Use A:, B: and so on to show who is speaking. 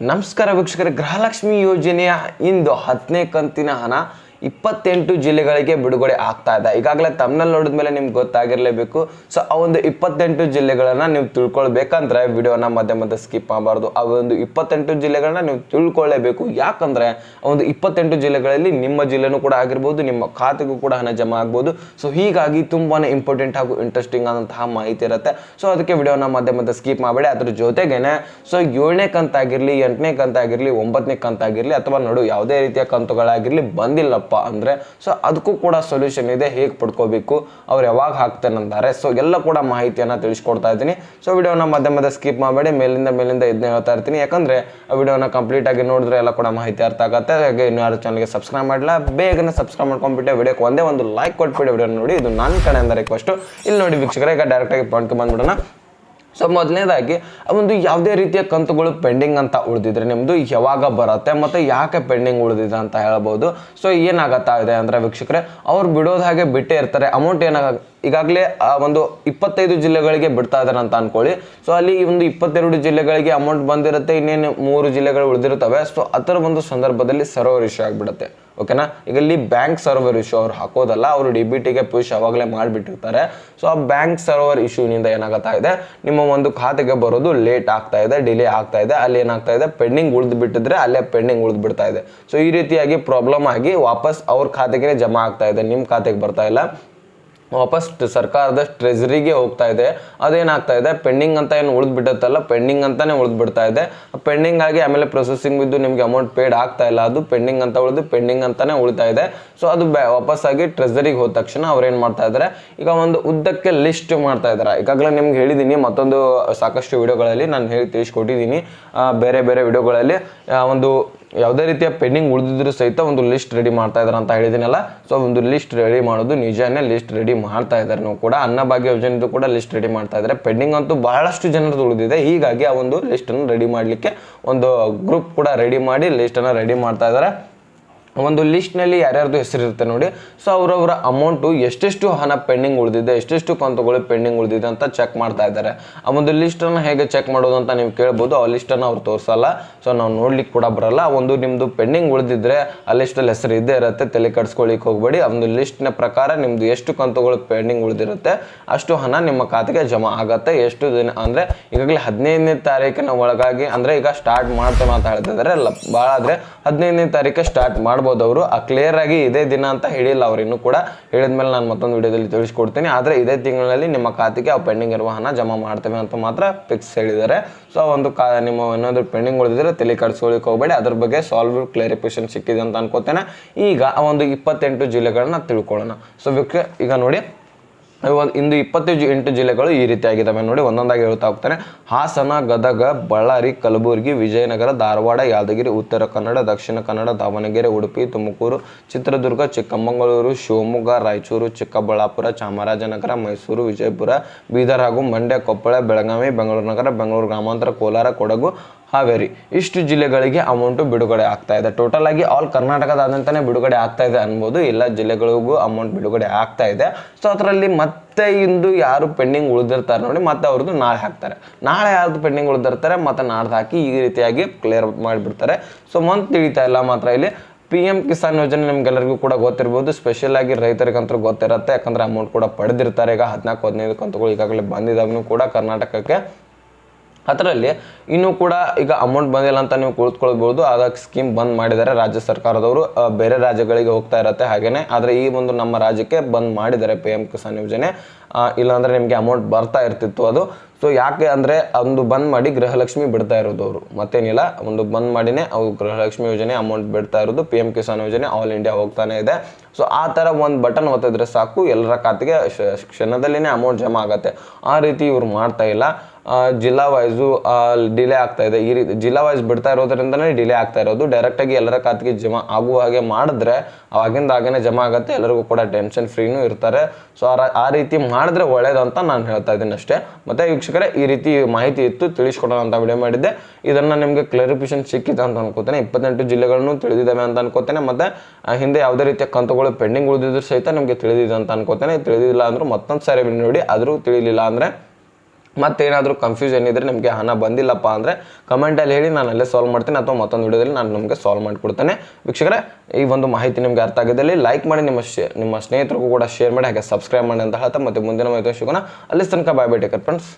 A: ನಮಸ್ಕಾರ ವೀಕ್ಷಕರೇ ಗೃಹಲಕ್ಷ್ಮಿ ಯೋಜನೆಯ ಇಂದು ಹತ್ತನೇ ಕಂತಿನ ಹಣ ಇಪ್ಪತ್ತೆಂಟು ಜಿಲ್ಲೆಗಳಿಗೆ ಬಿಡುಗಡೆ ಆಗ್ತಾ ಇದೆ. ಈಗಾಗಲೇ ತಮ್ಮನಲ್ಲಿ ನೋಡಿದ ಮೇಲೆ ನಿಮ್ಗೆ ಗೊತ್ತಾಗಿರಲೇಬೇಕು. ಸೊ ಆ ಒಂದು ಇಪ್ಪತ್ತೆಂಟು ಜಿಲ್ಲೆಗಳನ್ನ ನೀವು ತಿಳ್ಕೊಳ್ಬೇಕಂದ್ರೆ ವಿಡಿಯೋನ ಮಧ್ಯೆ ಮಧ್ಯೆ ಸ್ಕಿಪ್ ಮಾಡಬಾರ್ದು. ಆ ಒಂದು ಇಪ್ಪತ್ತೆಂಟು ಜಿಲ್ಲೆಗಳನ್ನ ನೀವು ತಿಳ್ಕೊಳ್ಳೇಬೇಕು ಯಾಕಂದ್ರೆ ಒಂದು ಇಪ್ಪತ್ತೆಂಟು ಜಿಲ್ಲೆಗಳಲ್ಲಿ ನಿಮ್ಮ ಜಿಲ್ಲೆನೂ ಕೂಡ ಆಗಿರ್ಬೋದು, ನಿಮ್ಮ ಖಾತೆಗೂ ಕೂಡ ಹಣ ಜಮಾ ಆಗ್ಬೋದು. ಸೊ ಹೀಗಾಗಿ ತುಂಬಾ ಇಂಪಾರ್ಟೆಂಟ್ ಹಾಗೂ ಇಂಟ್ರೆಸ್ಟಿಂಗ್ ಆದಂತಹ ಮಾಹಿತಿ ಇರುತ್ತೆ. ಸೊ ಅದಕ್ಕೆ ವಿಡಿಯೋನ ಮಧ್ಯೆ ಮಧ್ಯೆ ಸ್ಕಿಪ್ ಮಾಡಬೇಡಿ. ಅದ್ರ ಜೊತೆಗೇನೆ ಸೊ ಏಳನೇ ಕಂತಾಗಿರ್ಲಿ, ಎಂಟನೇ ಕಂತಾಗಿರಲಿ, ಒಂಬತ್ತನೇ ಕಂತಾಗಿರಲಿ, ಅಥವಾ ನೋಡು ಯಾವುದೇ ರೀತಿಯ ಕಂತುಗಳಾಗಿರಲಿ ಬಂದಿಲ್ಲಪ್ಪ. ಅಂದ್ರೆ ಸೊ ಅದಕ್ಕೂ ಕೂಡ ಸೊಲ್ಯೂಷನ್ ಇದೆ, ಹೇಗೆ ಪಡ್ಕೋಬೇಕು, ಅವ್ರು ಯಾವಾಗ ಹಾಕ್ತಾನಂತಾರೆ. ಸೊ ಎಲ್ಲ ಕೂಡ ಮಾಹಿತಿಯನ್ನು ತಿಳಿಸ್ಕೊಡ್ತಾ ಇದ್ದೀನಿ. ಸೊ ವಿಡಿಯೋನ ಮಧ್ಯ ಮಧ್ಯ ಸ್ಕಿಪ್ ಮಾಡಬೇಡಿ, ಮೇಲಿಂದ ಮೇಲಿಂದ ಇದನ್ನ ಹೇಳ್ತಾ ಇರ್ತೀನಿ. ಯಾಕಂದರೆ, ಆ ವಿಡಿಯೋನ ಕಂಪ್ಲೀಟಾಗಿ ನೋಡಿದ್ರೆ ಎಲ್ಲ ಕೂಡ ಮಾಹಿತಿ ಅರ್ಥ ಆಗುತ್ತೆ. ಹಾಗೆ ಇನ್ನು ಯಾರು ಚಾನಲ್ಗೆ ಸಬ್ಸ್ಕ್ರೈಬ್ ಮಾಡಿಲ್ಲ ಬೇಗನೆ ಸಬ್ಸ್ಕ್ರೈಬ್ ಮಾಡ್ಕೊಂಡ್ಬಿಟ್ಟೆ ವಿಡಿಯೋಕ್ಕೆ ಒಂದೇ ಒಂದು ಲೈಕ್ ಕೊಟ್ಬಿಟ್ಟು ವಿಡಿಯೋ ನೋಡಿ. ಇದು ನನ್ನ ಕಡೆಯಿಂದ ರಿಕ್ವೆಸ್ಟ್ ಇಲ್ಲಿ ನೋಡಿ ವೀಕ್ಷಕರೇ, ಈಗ ಡೈರೆಕ್ಟಾಗಿ ಪಾಯಿಂಟ್ಗೆ ಬಂದ್ಬಿಡೋಣ. ಸೊ ಮೊದಲನೇದಾಗಿ, ಒಂದು ಯಾವುದೇ ರೀತಿಯ ಕಂತುಗಳು ಪೆಂಡಿಂಗ್ ಅಂತ ಉಳಿದಿದ್ರೆ ನಿಮ್ಮದು ಯಾವಾಗ ಬರುತ್ತೆ ಮತ್ತು ಯಾಕೆ ಪೆಂಡಿಂಗ್ ಉಳಿದಿದೆ ಅಂತ ಹೇಳ್ಬೋದು. ಸೊ ಏನಾಗತ್ತಾ ಇದೆ ಅಂದರೆ ವೀಕ್ಷಕರೇ, ಅವ್ರು ಬಿಡೋದು ಹಾಗೆ ಬಿಟ್ಟೇ ಇರ್ತಾರೆ, ಅಮೌಂಟ್ ಏನಾಗ ಈಗಾಗಲೇ ಒಂದು ಇಪ್ಪತ್ತೈದು ಜಿಲ್ಲೆಗಳಿಗೆ ಬಿಡ್ತಾ ಇದ್ದಾರೆ ಅಂತ ಅನ್ಕೊಳ್ಳಿ. ಸೊ ಅಲ್ಲಿ ಒಂದು ಇಪ್ಪತ್ತೆರಡು ಜಿಲ್ಲೆಗಳಿಗೆ ಅಮೌಂಟ್ ಬಂದಿರುತ್ತೆ, ಇನ್ನೇನು ಮೂರು ಜಿಲ್ಲೆಗಳು ಉಳಿದಿರುತ್ತವೆ. ಸೊ ಅದರ ಒಂದು ಸಂದರ್ಭದಲ್ಲಿ ಸರ್ವರ್ ಇಶ್ಯೂ ಆಗಿಬಿಡುತ್ತೆ. ಓಕೆನಾ ಈಗ ಇಲ್ಲಿ ಬ್ಯಾಂಕ್ ಸರ್ವರ್ ಇಶ್ಯೂ ಅವ್ರು ಹಾಕೋದಲ್ಲ, ಅವರು ಡಿ ಬಿ ಟಿಗೆ ಪುಷ್ ಅವಾಗಲೇ ಮಾಡಿಬಿಟ್ಟಿರ್ತಾರೆ. ಸೊ ಆ ಬ್ಯಾಂಕ್ ಸರ್ವರ್ ಇಶ್ಯೂನಿಂದ ಏನಾಗುತ್ತಾ ಇದೆ? ನಿಮ್ಮ ಒಂದು ಖಾತೆಗೆ ಬರೋದು ಲೇಟ್ ಆಗ್ತಾ ಇದೆ ಡಿಲೇ ಆಗ್ತಾ ಇದೆ. ಅಲ್ಲಿ ಏನಾಗ್ತಾ ಇದೆ? ಪೆಂಡಿಂಗ್ ಉಳಿದು ಬಿಟ್ಟಿದ್ರೆ ಅಲ್ಲೇ ಪೆಂಡಿಂಗ್ ಉಳಿದು ಬಿಡ್ತಾ ಇದೆ. ಸೊ ಈ ರೀತಿಯಾಗಿ ಪ್ರಾಬ್ಲಮ್ ಆಗಿ ವಾಪಸ್ ಅವ್ರ ಖಾತೆಗೆ ಜಮಾ ಆಗ್ತಾ ಇದೆ ನಿಮ್ಮ ಖಾತೆಗೆ ಬರ್ತಾ ಇಲ್ಲ. ವಾಪಸ್ ಸರ್ಕಾರದ ಟ್ರೆಜರಿಗೆ ಹೋಗ್ತಾ ಇದೆ. ಅದೇನಾಗ್ತಾ ಇದೆ? ಪೆಂಡಿಂಗ್ ಅಂತ ಏನು ಉಳಿದು ಪೆಂಡಿಂಗ್ ಅಂತಾನೆ ಉಳಿದು ಬಿಡ್ತಾ ಇದೆ. ಪೆಂಡಿಂಗ್ ಆಗಿ ಆಮೇಲೆ ಪ್ರೊಸೆಸಿಂಗ್ ಬಿದ್ದು ನಿಮಗೆ ಅಮೌಂಟ್ ಪೇಡ್ ಆಗ್ತಾ ಇಲ್ಲ. ಅದು ಪೆಂಡಿಂಗ್ ಅಂತ ಉಳಿದು ಪೆಂಡಿಂಗ್ ಅಂತಾನೆ ಉಳಿತಾ ಇದೆ. ಸೊ ಅದು ಬ್ಯಾ- ವಾಪಸ್ ಆಗಿ ಟ್ರೆಜರಿಗೆ ಹೋದ ತಕ್ಷಣ ಅವ್ರು ಏನು ಮಾಡ್ತಾ ಇದ್ದಾರೆ ಈಗ ಒಂದು ಉದ್ದಕ್ಕೆ ಲಿಸ್ಟ್ ಮಾಡ್ತಾ ಇದ್ದಾರೆ ಈಗಾಗಲೇ ನಿಮ್ಗೆ ಹೇಳಿದ್ದೀನಿ ಮತ್ತೊಂದು ಸಾಕಷ್ಟು ವಿಡಿಯೋಗಳಲ್ಲಿ ನಾನು ಹೇಳಿ ತಿಳಿಸ್ಕೊಟ್ಟಿದ್ದೀನಿ ಬೇರೆ ಬೇರೆ ವಿಡಿಯೋಗಳಲ್ಲಿ ಒಂದು ಯಾವುದೇ ರೀತಿಯ ಪೆಂಡಿಂಗ್ ಉಳಿದಿದ್ರು ಸಹಿತ ಒಂದು ಲಿಸ್ಟ್ ರೆಡಿ ಮಾಡ್ತಾ ಇದ್ದಾರೆ ಅಂತ ಹೇಳಿದಿನಲ್ಲ. ಸೊ, ಒಂದು ಲಿಸ್ಟ್ ರೆಡಿ ಮಾಡೋದು ನಿಜಾನೇ ಲಿಸ್ಟ್ ರೆಡಿ ಮಾಡ್ತಾ ಇದ್ದಾರೆ ನಾವು ಕೂಡ ಅನ್ನಭಾಗ್ಯ ಯೋಜನೆದು ಕೂಡ ಲಿಸ್ಟ್ ರೆಡಿ ಮಾಡ್ತಾ ಇದ್ದಾರೆ ಪೆಂಡಿಂಗ್ ಅಂತೂ ಬಹಳಷ್ಟು ಜನರದ್ದು ಉಳಿದಿದೆ. ಹೀಗಾಗಿ ಆ ಒಂದು ಲಿಸ್ಟನ್ನು ರೆಡಿ ಮಾಡಲಿಕ್ಕೆ ಒಂದು ಗ್ರೂಪ್ ಕೂಡ ರೆಡಿ ಮಾಡಿ ಲಿಸ್ಟನ್ನು ರೆಡಿ ಮಾಡ್ತಾ ಇದ್ದಾರೆ ಒಂದು ಲಿಸ್ಟ್ನಲ್ಲಿ ಯಾರ್ಯಾರ್ದು ಹೆಸರಿರುತ್ತೆ ನೋಡಿ. ಸೊ ಅವರವರ ಅಮೌಂಟು ಎಷ್ಟೆಷ್ಟು ಹಣ ಪೆಂಡಿಂಗ್ ಉಳಿದಿದೆ, ಎಷ್ಟೆಷ್ಟು ಕಂತುಗಳು ಪೆಂಡಿಂಗ್ ಉಳಿದಿದೆ ಅಂತ ಚೆಕ್ ಮಾಡ್ತಾ ಇದ್ದಾರೆ. ಆ ಒಂದು ಲಿಸ್ಟನ್ನು ಹೇಗೆ ಚೆಕ್ ಮಾಡೋದು ಅಂತ ನೀವು ಕೇಳ್ಬೋದು. ಆ ಲಿಸ್ಟನ್ನು ಅವ್ರು ತೋರಿಸಲ್ಲ. ಸೊ ನಾವು ನೋಡ್ಲಿಕ್ಕೆ ಕೂಡ ಬರಲ್ಲ. ಒಂದು ನಿಮ್ಮದು ಪೆಂಡಿಂಗ್ ಉಳಿದಿದ್ರೆ ಆ ಲಿಸ್ಟಲ್ಲಿ ಹೆಸರು ಇದ್ದೇ ಇರುತ್ತೆ. ತಲೆ ಕಟ್ಸ್ಕೊಳ್ಳಿಕ್ಕೆ ಹೋಗಬೇಡಿ. ಆ ಒಂದು ಲಿಸ್ಟ್ನ ಪ್ರಕಾರ ನಿಮ್ಮದು ಎಷ್ಟು ಕಂತುಗಳು ಪೆಂಡಿಂಗ್ ಉಳಿದಿರುತ್ತೆ, ಅಷ್ಟು ಹಣ ನಿಮ್ಮ ಖಾತೆಗೆ ಜಮಾ ಆಗುತ್ತೆ. ಎಷ್ಟು ದಿನ ಅಂದರೆ ಈಗಾಗಲೇ ಹದಿನೈದನೇ ತಾರೀಕಿನ ಒಳಗಾಗಿ ಅಂದರೆ ಈಗ ಸ್ಟಾರ್ಟ್ ಮಾಡ್ತೇವೆ ಅಂತ ಹೇಳ್ತಿದ್ದಾರೆ ಅಲ್ಲ ಭಾಳ ಆದರೆ ಹದಿನೈದನೇ ತಾರೀಕು ಸ್ಟಾರ್ಟ್ ಮಾಡ್ಬೋದು. ಅವರು ಆ ಕ್ಲಿಯರ್ ಆಗಿ ಇದೇ ದಿನ ಅಂತ ಹೇಳಿಲ್ಲ ಅವ್ರು ಇನ್ನೂ ಕೂಡ. ಹೇಳಿದ ಮೇಲೆ ನಾನು ಮತ್ತೊಂದು ವಿಡಿಯೋದಲ್ಲಿ ತಿಳಿಸ್ಕೊಡ್ತೀನಿ. ಆದರೆ ಇದೇ ತಿಂಗಳಲ್ಲಿ ನಿಮ್ಮ ಖಾತೆಗೆ ಆ ಪೆಂಡಿಂಗ್ ಇರುವ ಹಣ ಜಮಾ ಮಾಡ್ತೇವೆ ಅಂತ ಮಾತ್ರ ಫಿಕ್ಸ್ ಹೇಳಿದ್ದಾರೆ. ಸೊ ಒಂದು ಕಾ, ನಿಮ್ಮ ಏನಾದರೂ ಪೆಂಡಿಂಗ್ ಉಳಿದಿದ್ರೆ ತಲೆ ಕಡಿಸ್ಕೊಳ್ಳಿಕ್ಕೆ ಹೋಗಬೇಡಿ. ಅದ್ರ ಬಗ್ಗೆ ಸಾಲ್ವ್ ಕ್ಲಾರಿಫಿಕೇಶನ್ ಸಿಕ್ಕಿದೆ ಅಂತ ಅನ್ಕೋತೇನೆ. ಈಗ ಒಂದು ಇಪ್ಪತ್ತೆಂಟು ಜಿಲ್ಲೆಗಳನ್ನ ತಿಳ್ಕೊಳ್ಳೋಣ. ಸೊ ಈಗ ನೋಡಿ. ಇವಾಗ ಇಂದು ಇಪ್ಪತ್ತೈದು ಎಂಟು ಜಿಲ್ಲೆಗಳು ಈ ರೀತಿಯಾಗಿದ್ದಾವೆ ನೋಡಿ ಒಂದೊಂದಾಗಿ ಹೇಳ್ತಾ ಹೋಗ್ತಾರೆ. ಹಾಸನ, ಗದಗ, ಬಳ್ಳಾರಿ, ಕಲಬುರಗಿ, ವಿಜಯನಗರ, ಧಾರವಾಡ, ಯಾದಗಿರಿ, ಉತ್ತರ ಕನ್ನಡ, ದಕ್ಷಿಣ ಕನ್ನಡ, ದಾವಣಗೆರೆ, ಉಡುಪಿ, ತುಮಕೂರು, ಚಿತ್ರದುರ್ಗ, ಚಿಕ್ಕಮಗಳೂರು, ಶಿವಮೊಗ್ಗ, ರಾಯಚೂರು, ಚಿಕ್ಕಬಳ್ಳಾಪುರ, ಚಾಮರಾಜನಗರ, ಮೈಸೂರು, ವಿಜಯಪುರ, ಬೀದರ್ ಹಾಗೂ ಮಂಡ್ಯ, ಕೊಪ್ಪಳ, ಬೆಳಗಾವಿ, ಬೆಂಗಳೂರು ನಗರ, ಬೆಂಗಳೂರು ಗ್ರಾಮಾಂತರ, ಕೋಲಾರ, ಕೊಡಗು ಹಾವೇರಿ. ಇಷ್ಟು ಜಿಲ್ಲೆಗಳಿಗೆ ಅಮೌಂಟು ಬಿಡುಗಡೆ ಆಗ್ತಾ ಇದೆ. ಟೋಟಲ್ ಆಗಿ ಆಲ್ ಕರ್ನಾಟಕದಾದ್ಯಂತನೇ ಬಿಡುಗಡೆ ಆಗ್ತಾ ಇದೆ ಅನ್ಬೋದು. ಎಲ್ಲ ಜಿಲ್ಲೆಗಳಿಗೂ ಅಮೌಂಟ್ ಬಿಡುಗಡೆ ಆಗ್ತಾ ಇದೆ. ಸೊ ಅದರಲ್ಲಿ ಮತ್ತೆ ಇಂದು ಯಾರು ಪೆಂಡಿಂಗ್ ಉಳಿದಿರ್ತಾರೆ ನೋಡಿ, ಮತ್ತೆ ಅವ್ರದ್ದು ನಾಳೆ ಹಾಕ್ತಾರೆ. ನಾಳೆ ಯಾರ್ದು ಪೆಂಡಿಂಗ್ ಉಳಿದಿರ್ತಾರೆ, ಮತ್ತೆ ನಾಡ್ದು ಹಾಕಿ ಈ ರೀತಿಯಾಗಿ ಕ್ಲಿಯರ್ ಮಾಡಿಬಿಡ್ತಾರೆ. ಸೊ ಮಂತ್ ತಿಳಿತಾ ಇಲ್ಲ ಮಾತ್ರ ಇಲ್ಲಿ. ಪಿ ಎಂ ಕಿಸಾನ್ ಯೋಜನೆ ನಿಮ್ಗೆಲ್ಲರಿಗೂ ಕೂಡ ಗೊತ್ತಿರ್ಬೋದು. ಸ್ಪೆಷಲ್ ಆಗಿ ರೈತರಿಗಂತೂ ಗೊತ್ತಿರುತ್ತೆ. ಯಾಕಂದ್ರೆ ಅಮೌಂಟ್ ಕೂಡ ಪಡೆದಿರ್ತಾರೆ. ಈಗ ಹದಿನಾಲ್ಕು, ಹದಿನೈದು ಕಂತುಗಳು ಈಗಾಗಲೇ ಬಂದಿದ್ದಾಗೂ ಕೂಡ ಕರ್ನಾಟಕಕ್ಕೆ. ಅದರಲ್ಲಿ ಇನ್ನೂ ಕೂಡ ಈಗ ಅಮೌಂಟ್ ಬಂದಿಲ್ಲ ಅಂತ ನೀವು ಕುಳಿತುಕೊಳ್ಬೋದು ಅದಕ್ಕೆ ಸ್ಕೀಮ್ ಬಂದ್ ಮಾಡಿದ್ದಾರೆ ರಾಜ್ಯ ಸರ್ಕಾರದವರು. ಬೇರೆ ರಾಜ್ಯಗಳಿಗೆ ಹೋಗ್ತಾ ಇರತ್ತೆ ಹಾಗೇನೆ. ಆದರೆ ಈ ಒಂದು ನಮ್ಮ ರಾಜ್ಯಕ್ಕೆ ಬಂದ್ ಮಾಡಿದ್ದಾರೆ ಪಿ ಎಂ ಕಿಸಾನ್ ಯೋಜನೆ. ಇಲ್ಲಾಂದ್ರೆ ನಿಮಗೆ ಅಮೌಂಟ್ ಬರ್ತಾ ಇರ್ತಿತ್ತು ಅದು. ಸೊ ಯಾಕೆ ಅಂದರೆ ಒಂದು ಬಂದ್ ಮಾಡಿ ಗೃಹಲಕ್ಷ್ಮಿ ಬಿಡ್ತಾ ಇರೋದು ಅವರು. ಮತ್ತೇನಿಲ್ಲ, ಒಂದು ಬಂದ್ ಮಾಡಿನೇ ಅವು ಗೃಹಲಕ್ಷ್ಮಿ ಯೋಜನೆ ಅಮೌಂಟ್ ಬಿಡ್ತಾ ಇರೋದು ಪಿ ಎಂ ಕಿಸಾನ್ ಯೋಜನೆ ಆಲ್ ಇಂಡಿಯಾ ಹೋಗ್ತಾನೆ ಇದೆ. ಸೊ ಆ ಥರ ಒಂದು ಬಟನ್ ಒತ್ತಿದ್ರೆ ಸಾಕು, ಎಲ್ಲರ ಖಾತೆಗೆ ಕ್ಷಣದಲ್ಲಿನೇ ಅಮೌಂಟ್ ಜಮಾ ಆಗುತ್ತೆ. ಆ ರೀತಿ ಇವ್ರು ಮಾಡ್ತಾ ಇಲ್ಲ. ಜಿಲ್ಲಾ ವೈಸು ಡಿಲೇ ಆಗ್ತಾ ಇದೆ. ಈ ರೀತಿ, ಜಿಲ್ಲಾ ವೈಸ್ ಬಿಡ್ತಾ ಇರೋದ್ರಿಂದನೇ ಡಿಲೇ ಆಗ್ತಾ ಇರೋದು. ಡೈರೆಕ್ಟಾಗಿ ಎಲ್ಲರ ಖಾತೆಗೆ ಜಮಾ ಆಗುವ ಹಾಗೆ ಮಾಡಿದ್ರೆ, ಆಗಿಂದ ಆಗೇನೆ ಜಮಾ ಆಗುತ್ತೆ. ಎಲ್ಲರಿಗೂ ಕೂಡ ಟೆನ್ಷನ್ ಫ್ರೀನೂ ಇರ್ತಾರೆ. ಸೊ ಆ ರೀತಿ ಮಾಡಿದ್ರೆ ಒಳ್ಳೇದು ಅಂತ ನಾನು ಹೇಳ್ತಾ ಇದ್ದೀನಿ ಅಷ್ಟೇ. ಮತ್ತೆ ವೀಕ್ಷಕರೇ, ಈ ರೀತಿ ಮಾಹಿತಿ ಇತ್ತು, ತಿಳಿಸ್ಕೊಡೋಣ ಅಂತ ವಿಡಿಯೋ ಮಾಡಿದ್ದೆ. ಇದನ್ನು ನಿಮಗೆ ಕ್ಲಾರಿಫಿಕೇಶನ್ ಸಿಕ್ಕಿದೆ ಅಂತ ಅನ್ಕೋತೇನೆ. ಇಪ್ಪತ್ತೆಂಟು ಜಿಲ್ಲೆಗಳನ್ನು ತಿಳಿದಿದ್ದಾವೆ ಅಂತ ಅನ್ಕೋತೇನೆ. ಮತ್ತು ಹಿಂದೆ ಯಾವುದೇ ರೀತಿಯ ಕಂತುಗಳು ಪೆಂಡಿಂಗ್ ಉಳಿದಿದ್ರು ಸಹಿತ ನಿಮಗೆ ತಿಳಿದಿದೆ ಅಂತ ಅನ್ಕೋತೇನೆ. ತಿಳಿದಿಲ್ಲ ಅಂದರೂ ಮತ್ತೊಂದು ಸಾರಿ ನೋಡಿ. ಆದರೂ ತಿಳಿಲಿಲ್ಲ ಅಂದರೆ ಮತ್ತೇನಾದರೂ ಕನ್ಫ್ಯೂಷನ್ ಇದ್ದರೆ ನಿಮಗೆ ಹಣ ಬಂದಿಲ್ಲಪ್ಪ ಅಂದರೆ ಕಮೆಂಟಲ್ಲಿ ಹೇಳಿ ನಾನು ಅಲ್ಲೇ ಸಾಲ್ವ್ ಮಾಡ್ತೀನಿ ಅಥವಾ ಮತ್ತೊಂದು ವಿಡಿಯೋದಲ್ಲಿ ನಾನು ನಿಮಗೆ ಸಾಲ್ವ್ ಮಾಡಿಕೊಡ್ತೇನೆ. ವೀಕ್ಷಕರೇ, ಈ ಒಂದು ಮಾಹಿತಿ ನಿಮಗೆ ಅರ್ಥ ಆಗಿದ್ದಲ್ಲಿ ಲೈಕ್ ಮಾಡಿ, ನಿಮ್ಮ ಶೇ, ನಿಮ್ಮ ಸ್ನೇಹಿತರಿಗೂ ಕೂಡ ಶೇರ್ ಮಾಡಿ, ಹಾಗೆ ಸಬ್ಸ್ಕ್ರೈಬ್ ಮಾಡಿ ಅಂತ ಹೇಳ್ತಾ ಮತ್ತೆ ಮುಂದಿನ ಮಾಹಿತಿ ಸಿಗೋಣ ಅಲ್ಲಿ ತನಕ ಬಾಯ್ ಬೈ ಟೇಕರ್ ಫ್ರೆಂಡ್ಸ್